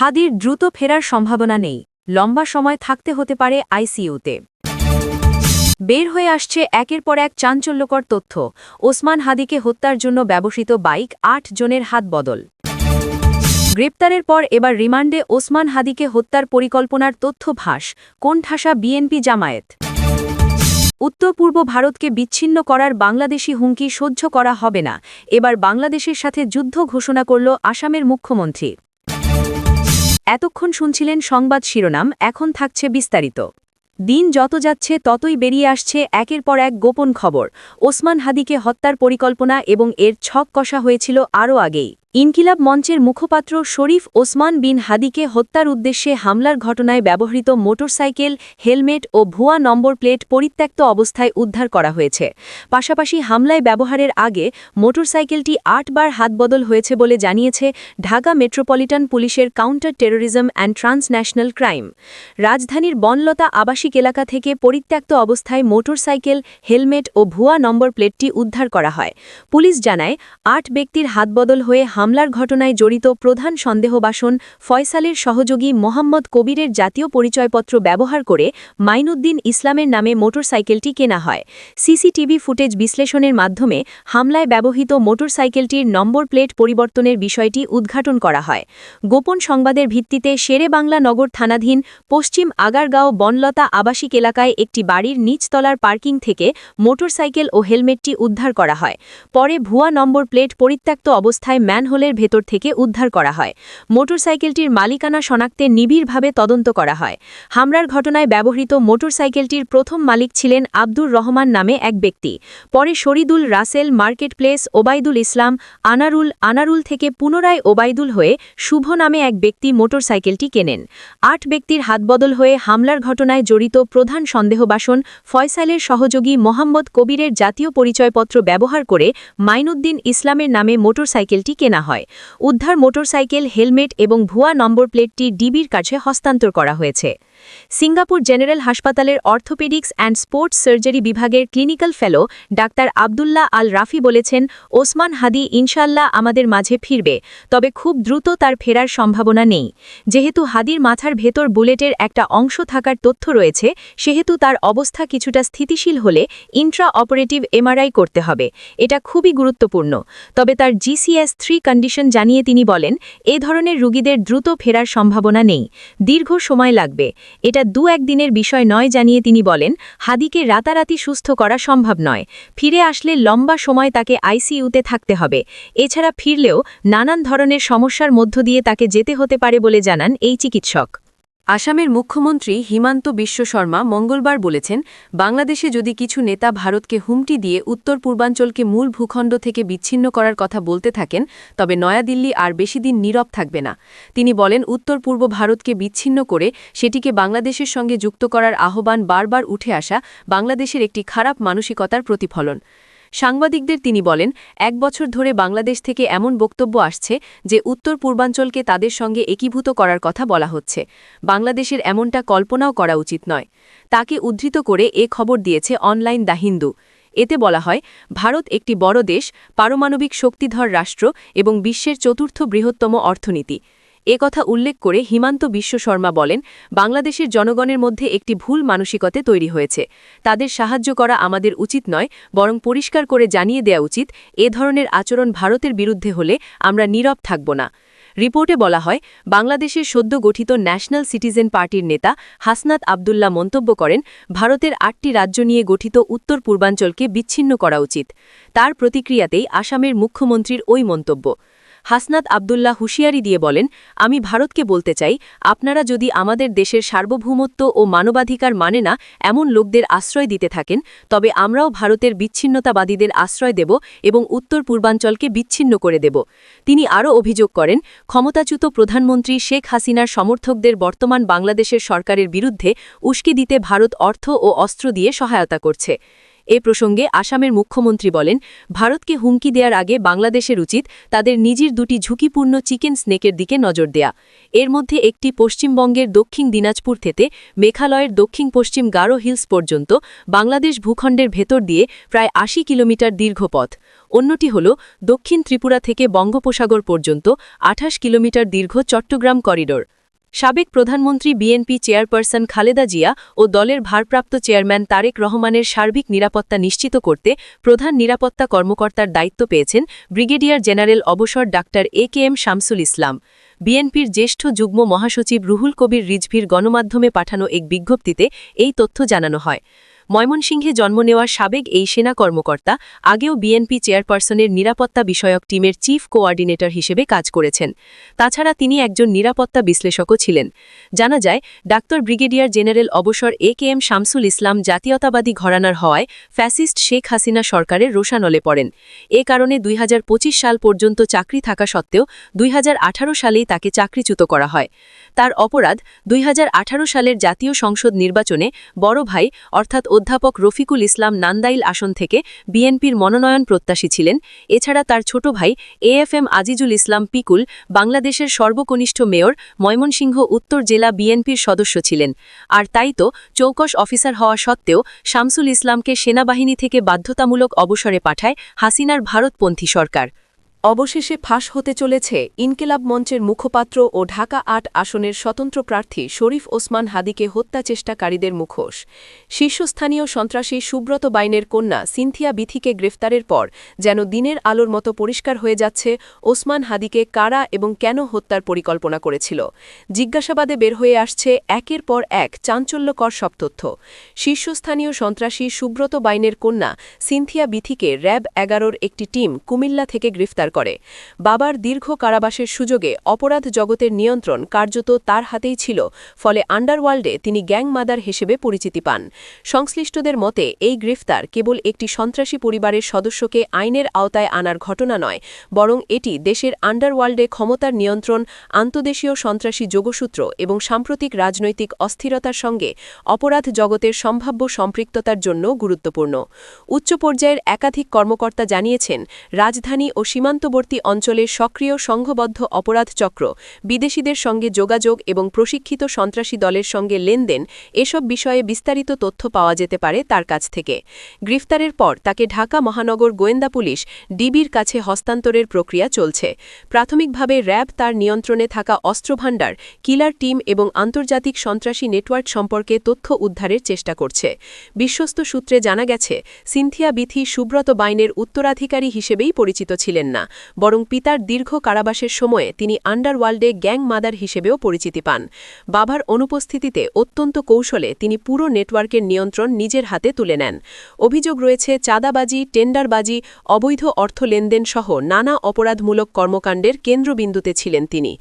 হাদির দ্রুত ফেরার সম্ভাবনা নেই। লম্বা সময় থাকতে হতে পারে আইসিইউতে। বের হয়ে আসছে একের পর এক চাঞ্চল্যকর তথ্য। ওসমান হাদিকে হত্যার জন্য ব্যবহৃত বাইক আট জনের হাত বদল। গ্রেপ্তারের পর এবার রিমান্ডে ওসমান হাদিকে হত্যার পরিকল্পনার তথ্য ভাস কোণঠাসা বিএনপি জামায়াত। উত্তর পূর্ব ভারতকে বিচ্ছিন্ন করার বাংলাদেশি হুমকি সহ্য করা হবে না। এবার বাংলাদেশের সাথে যুদ্ধ ঘোষণা করল আসামের মুখ্যমন্ত্রী। এতক্ষণ শুনছিলেন সংবাদ শিরোনাম, এখন থাকছে বিস্তারিত। দিন যত যাচ্ছে, ততই বেরিয়ে আসছে একের পর এক গোপন খবর। ওসমান হাদিকে হত্যার পরিকল্পনা এবং এর ছক কষা হয়েছিল আরও আগেই। ইনকিলাব মঞ্চের মুখপাত্র শরীফ ওসমান বিন হাদিকে হত্যার উদ্দেশ্যে হামলার ঘটনায় ব্যবহৃত মোটরসাইকেল, হেলমেট ও ভুয়া নম্বর প্লেট পরিত্যক্ত অবস্থায় উদ্ধার করা হয়েছে। পাশাপাশি হামলায় ব্যবহারের আগে মোটরসাইকেলটি আটবার হাতবদল হয়েছে বলে জানিয়েছে ঢাকা মেট্রোপলিটন পুলিশের counter terrorism and transnational crime. রাজধানীর বনলতা আবাসিক এলাকা থেকে পরিত্যক্ত অবস্থায় মোটরসাইকেল, হেলমেট ও ভুয়া নম্বর প্লেটটি উদ্ধার করা হয়। পুলিশ জানায়, আট ব্যক্তির হাতবদল হয়ে হামলার ঘটনায় জড়িত প্রধান সন্দেহবাসন ফয়সালের সহযোগী মোহাম্মদ কবিরের জাতীয় পরিচয়পত্র ব্যবহার করে মাইনুদ্দিন ইসলামের নামে মোটরসাইকেলটি কেনা হয়। সিসিটিভি ফুটেজ বিশ্লেষণের মাধ্যমে হামলায় ব্যবহৃত মোটরসাইকেলটির নম্বর প্লেট পরিবর্তনের বিষয়টি উদ্ঘাটন করা হয়। গোপন সংবাদের ভিত্তিতে শেরে বাংলা নগর থানাধীন পশ্চিম আগারগাঁও বনলতা আবাসিক এলাকায় একটি বাড়ির নিচতলার পার্কিং থেকে মোটরসাইকেল ও হেলমেটটি উদ্ধার করা হয়। পরে ভুয়া নম্বর প্লেট পরিত্যক্ত অবস্থায় ম্যানহোলের ভেতর থেকে উদ্ধার করা হয়। মোটরসাইকেলটির মালিকানা শনাক্তে নিবিড়ভাবে তদন্ত করা হয়। হামলার ঘটনায় ব্যবহৃত মোটরসাইকেলটির প্রথম মালিক ছিলেন আব্দুর রহমান নামে এক ব্যক্তি। পরে শরিদুল রাসেল মার্কেট প্লেস ওবায়দুল ইসলাম, আনারুল আনারুল থেকে পুনরায় ওবায়দুল হয়ে শুভ নামে এক ব্যক্তি মোটরসাইকেলটি কেনেন। আট ব্যক্তির হাতবদল হয়ে হামলার ঘটনায় জড়িত প্রধান সন্দেহবাসন ফয়সালের সহযোগী মোহাম্মদ কবিরের জাতীয় পরিচয়পত্র ব্যবহার করে মাইনুদ্দিন ইসলামের নামে মোটরসাইকেলটি কেনা হয়। উদ্ধার মোটরসাইকেল হেলমেট এবং ভুয়া নম্বর প্লেটটি ডিবির কাছে হস্তান্তর করা হয়েছে। সিঙ্গাপুর জেনারেল হাসপাতালের অর্থোপেডিক্স অ্যান্ড স্পোর্টস সার্জারি বিভাগের clinical fellow doctor Abdullah Al Rafi বলেছেন, ওসমান হাদি ইনশাল্লাহ আমাদের মাঝে ফিরবে, তবে খুব দ্রুত তার ফেরার সম্ভাবনা নেই। যেহেতু হাদির মাথার ভেতর বুলেটের একটা অংশ থাকার তথ্য রয়েছে, সেহেতু তার অবস্থা কিছুটা স্থিতিশীল হলে ইন্ট্রা অপারেটিভ এমআরআই করতে হবে, এটা খুবই গুরুত্বপূর্ণ। তবে তার জিসিএস থ্রি কন্ডিশন জানিয়ে তিনি বলেন, এ ধরনের রুগীদের দ্রুত ফেরার সম্ভাবনা নেই, দীর্ঘ সময় লাগবে। এটা দু একদিনের বিষয় নয় জানিয়ে তিনি বলেন, হাদিকে রাতারাতি সুস্থ করা সম্ভব নয়। ফিরে আসলে লম্বা সময় তাকে আইসিইউতে থাকতে হবে। এছাড়া ফিরলেও নানান ধরনের সমস্যার মধ্য দিয়ে তাকে যেতে হতে পারে বলে জানান এই চিকিৎসক। আসামের মুখ্যমন্ত্রী হিমান্ত বিশ্ব শর্মা মঙ্গলবার বলেছেন, বাংলাদেশে যদি কিছু নেতা ভারতকে হুমটি দিয়ে উত্তর পূর্বাঞ্চলকে মূল ভূখণ্ড থেকে বিচ্ছিন্ন করার কথা বলতে থাকেন, তবে নয়াদিল্লি আর বেশি দিন নীরব থাকবে না। তিনি বলেন, উত্তর পূর্ব ভারতকে বিচ্ছিন্ন করে সেটিকে বাংলাদেশের সঙ্গে যুক্ত করার আহ্বান বারবার উঠে আসা বাংলাদেশের একটি খারাপ মানসিকতার প্রতিফলন। সাংবাদিকদের তিনি বলেন, এক বছর ধরে বাংলাদেশ থেকে এমন বক্তব্য আসছে যে উত্তর পূর্বাঞ্চলকে তাদের সঙ্গে একীভূত করার কথা বলা হচ্ছে। বাংলাদেশের এমনটা কল্পনাও করা উচিত নয়। তাকে উদ্ধৃত করে এ খবর দিয়েছে অনলাইন দা হিন্দু। এতে বলা হয়, ভারত একটি বড় দেশ, পারমাণবিক শক্তিধর রাষ্ট্র এবং বিশ্বের চতুর্থ বৃহত্তম অর্থনীতি। এ কথা উল্লেখ করে হিমান্ত বিশ্ব শর্মা বলেন, বাংলাদেশের জনগণের মধ্যে একটি ভুল মানসিকতা তৈরি হয়েছে। তাদের সাহায্য করা আমাদের উচিত নয়, বরং পরিষ্কার করে জানিয়ে দেয়া উচিত, এ ধরনের আচরণ ভারতের বিরুদ্ধে হলে আমরা নীরব থাকব না। রিপোর্টে বলা হয়, বাংলাদেশের সদ্য গঠিত ন্যাশনাল সিটিজেন পার্টির নেতা হাসনাত আবদুল্লাহ মন্তব্য করেন, ভারতের আটটি রাজ্য নিয়ে গঠিত উত্তর পূর্বাঞ্চলকে বিচ্ছিন্ন করা উচিত। তার প্রতিক্রিয়াতেই আসামের মুখ্যমন্ত্রীর ওই মন্তব্য। হাসনাত আবদুল্লাহ হুঁশিয়ারি দিয়ে বলেন, আমি ভারতকে বলতে চাই, আপনারা যদি আমাদের দেশের সার্বভৌমত্ব ও মানবাধিকার মানে না, এমন লোকদের আশ্রয় দিতে থাকেন, তবে আমরাও ভারতের বিচ্ছিন্নতাবাদীদের আশ্রয় দেব এবং উত্তর পূর্বাঞ্চলকে বিচ্ছিন্ন করে দেব। তিনি আরও অভিযোগ করেন, ক্ষমতাচ্যুত প্রধানমন্ত্রী শেখ হাসিনার সমর্থকদের বর্তমান বাংলাদেশের সরকারের বিরুদ্ধে উস্কি দিতে ভারত অর্থ ও অস্ত্র দিয়ে সহায়তা করছে। এ প্রসঙ্গে আসামের মুখ্যমন্ত্রী বলেন, ভারতকে হুমকি দেওয়ার আগে বাংলাদেশের উচিত তাদের নিজের দুটি ঝুঁকিপূর্ণ চিকেন স্নেকের দিকে নজর দেয়া। এর মধ্যে একটি পশ্চিমবঙ্গের দক্ষিণ দিনাজপুর থেকে মেঘালয়ের দক্ষিণ পশ্চিম গারো হিলস পর্যন্ত বাংলাদেশ ভূখণ্ডের ভেতর দিয়ে প্রায় আশি কিলোমিটার দীর্ঘ পথ। অন্যটি হল দক্ষিণ ত্রিপুরা থেকে বঙ্গোপসাগর পর্যন্ত আঠাশ কিলোমিটার দীর্ঘ চট্টগ্রাম করিডোর। সাবেক প্রধানমন্ত্রী বিএনপি চেয়ারপারসন খালেদা জিয়া ও দলের ভারপ্রাপ্ত চেয়ারম্যান তারেক রহমানের সার্বিক নিরাপত্তা নিশ্চিত করতে প্রধান নিরাপত্তা কর্মকর্তার দায়িত্ব পেয়েছেন ব্রিগেডিয়ার জেনারেল অবসর doctor A K M Shamsul Islam. বিএনপির জ্যেষ্ঠ যুগ্ম মহাসচিব রুহুল কবির রিজভির গণমাধ্যমে পাঠানো এক বিজ্ঞপ্তিতে এই তথ্য জানানো হয়। ময়মনসিংহে জন্ম নেওয়া সাবেক এই সেনা কর্মকর্তা আগেও বিএনপি চেয়ারপারসনের নিরাপত্তা বিষয়ক টিমের চিফ কোঅর্ডিনেটর হিসেবে কাজ করেছেন। তাছাড়া তিনি একজন নিরাপত্তা বিশ্লেষকও ছিলেন। জানা যায়, ডাক্তার ব্রিগেডিয়ার জেনারেল অবসর এ কে এম শামসুল ইসলাম জাতীয়তাবাদী ঘরানার হওয়ায় ফ্যাসিস্ট শেখ হাসিনা সরকারের রোশানলে পড়েন। এ কারণে দুই হাজার পঁচিশ সাল পর্যন্ত চাকরি থাকা সত্ত্বেও দুই হাজার আঠারো সালেই তাকে চাকরিচ্যুত করা হয়। তার অপরাধ দুই হাজার আঠারো সালের জাতীয় সংসদ নির্বাচনে বড় ভাই, অর্থাৎ অধ্যাপক রফিকুল ইসলাম নান্দাইল আসন থেকে বিএনপির মনোনয়ন প্রত্যাশী ছিলেন। এছাড়া তার ছোট ভাই এএফএম আজিজুল ইসলাম পিকুল, বাংলাদেশের সর্বকনিষ্ঠ মেয়র ময়মনসিংহ উত্তর জেলা বিএনপির সদস্য ছিলেন। আর তাই তো চৌকশ অফিসার হওয়া সত্ত্বেও শামসুল ইসলামকে সেনাবাহিনী থেকে বাধ্যতামূলক অবসরে পাঠায় হাসিনার ভারতপন্থী সরকার। অবশেষে ফাঁস হতে চলেছে ইনকেলাব মঞ্চের মুখপাত্র ও ঢাকা আট আসনের স্বতন্ত্র প্রার্থী শরীফ ওসমান হাদিকে হত্যা চেষ্টাকারীদের মুখোশ। শীর্ষস্থানীয় সন্ত্রাসী সুব্রত বাইনের কন্যা সিনথিয়া বিথিকে গ্রেফতারের পর যেন দিনের আলোর মতো পরিষ্কার হয়ে যাচ্ছে ওসমান হাদিকে কারা এবং কেন হত্যার পরিকল্পনা করেছিল। জিজ্ঞাসাবাদে বের হয়ে আসছে একের পর এক চাঞ্চল্যকর সব তথ্য। শীর্ষস্থানীয় সন্ত্রাসী সুব্রত বাইনের কন্যা সিনথিয়া বিথিকে র্যাব এগারোর একটি টিম কুমিল্লা থেকে গ্রেফতার করে। বাবার দীর্ঘ কারাবাসের সুযোগে অপরাধ জগতের নিয়ন্ত্রণ কার্যত তার হাতেই ছিল, ফলে আন্ডারওয়ার্ল্ডে তিনি গ্যাং মাদার হিসেবে পরিচিতি পান। সংশ্লিষ্টদের মতে, এই গ্রেফতার কেবল একটি সন্ত্রাসী পরিবারের সদস্যকে আইনের আওতায় আনার ঘটনা নয়, বরং এটি দেশের আন্ডারওয়ার্ল্ডে ক্ষমতার নিয়ন্ত্রণ, আন্তদেশীয় সন্ত্রাসী যোগসূত্র এবং সাম্প্রতিক রাজনৈতিক অস্থিরতার সঙ্গে অপরাধ জগতের সম্ভাব্য সম্পৃক্ততার জন্য গুরুত্বপূর্ণ। উচ্চ পর্যায়ের একাধিক কর্মকর্তা জানিয়েছেন, রাজধানী ও সীমান্তবর্তী অঞ্চলে সক্রিয় সংঘবদ্ধ অপরাধ চক্র, বিদেশিদের সঙ্গে যোগাযোগ এবং প্রশিক্ষিত সন্ত্রাসী দলের সঙ্গে লেনদেন, এসব বিষয়ে বিস্তারিত তথ্য পাওয়া যেতে পারে তার কাছ থেকে। গ্রেফতারের পর তাকে ঢাকা মহানগর গোয়েন্দা পুলিশ ডিবির কাছে হস্তান্তরের প্রক্রিয়া চলছে। প্রাথমিকভাবে র্যাব তার নিয়ন্ত্রণে থাকা অস্ত্রভাণ্ডার, কিলার টিম এবং আন্তর্জাতিক সন্ত্রাসী নেটওয়ার্ক সম্পর্কে তথ্য উদ্ধারের চেষ্টা করছে। বিশ্বস্ত সূত্রে জানা গেছে, সিনথিয়া বিথি সুব্রত বাইনের উত্তরাধিকারী হিসেবেই পরিচিত ছিলেন না। বরং পিতার দীর্ঘ কারাবাসের সময়ে তিনি আন্ডারওয়ার্ল্ডে গ্যাং মাদার হিসেবেও পরিচিতি পান। বাবার অনুপস্থিতিতে অত্যন্ত কৌশলে তিনি পুরো নেটওয়ার্কের নিয়ন্ত্রণ নিজের হাতে তুলে নেন। অভিযোগ রয়েছে, চাঁদাবাজি, টেন্ডারবাজি, অবৈধ অর্থ লেনদেন সহ নানা অপরাধমূলক কর্মকাণ্ডের কেন্দ্রবিন্দুতে ছিলেন তিনি।